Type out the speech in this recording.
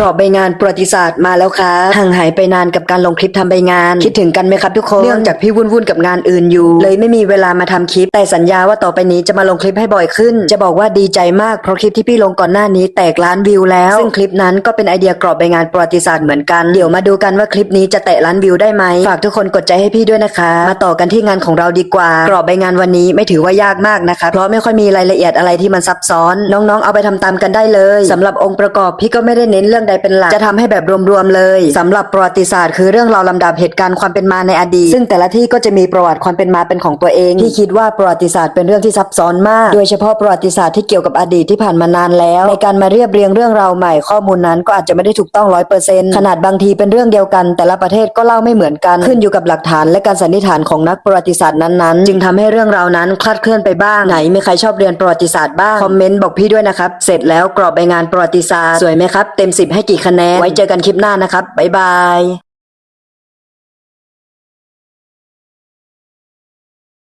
รอบใบงานประวัติศาสตร์มาแล้วครับห่างหายไปนานกับการลงคลิปทำใบงาน คิดถึงกันไหมครับทุกคน เนื่องจากพี่วุ่นวุ่นๆกับงานอื่นอยู่ เลยไม่มีเวลามาทำคลิป แต่สัญญาว่าต่อไปนี้จะมาลงคลิปให้บ่อยขึ้น จะบอกว่าดีใจมากเพราะคลิปที่พี่ลงก่อนหน้านี้แตกล้านวิวแล้ว ซึ่งคลิปนั้นก็เป็นไอเดียกรอบใบงานประวัติศาสตร์เหมือนกัน เดี๋ยวมาดูกันว่าคลิปนี้จะแตะล้านวิวได้ไหมฝากทุกคนกดใจให้พี่ด้วยนะคะ มาต่อกันที่งานของเราดีกว่า กรอบใบงานวันนี้ไม่ถือว่ายากมากนะคะ เพราะไม่ค่อยมีรายละเอียดอะไรที่มันซับซ้อน น้องๆ เอาไปทำตามกันได้เลยสำหรับองค์ประกอบพี่ก็ไม่ได้เน้นเรื่องใดเป็นหลักจะทำให้แบบรวมๆเลยสำหรับประวัติศาสตร์คือเรื่องราวลำดับเหตุการณ์ความเป็นมาในอดีต ซึ่งแต่ละที่ก็จะมีประวัติความเป็นมาเป็นของตัวเอง ที่คิดว่าประวัติศาสตร์เป็นเรื่องที่ซับซ้อนมาก โดยเฉพาะประวัติศาสตร์ที่เกี่ยวกับอดีตที่ผ่านมานานแล้ว ในการมาเรียบเรียงเรื่องราวใหม่ข้อมูลนั้นก็อาจจะไม่ได้ถูกต้องร้อยเปอร์เซ็นต์ขนาดบางทีเป็นเรื่องเดียวกัน แต่ละประเทศก็เล่าไม่เหมือนกัน ขึ้นอยู่กับหลักฐานและการสันนิษฐานของนักประวัติศาสตร์นั้นๆ จึงทำให้เรื่องราวนั้นคลาดเคลื่อนไปบ้างไหนมีใครชอบเรียนประวัติศาสตร์บ้างคอมเมนต์บอกพี่ด้วยนะครับเสร็จแล้วกรอบใบงานประวัติศาสตร์สวยไหมครับเต็ม10ให้กี่คะแนน ไว้เจอกันคลิปหน้านะครับ บ๊ายบาย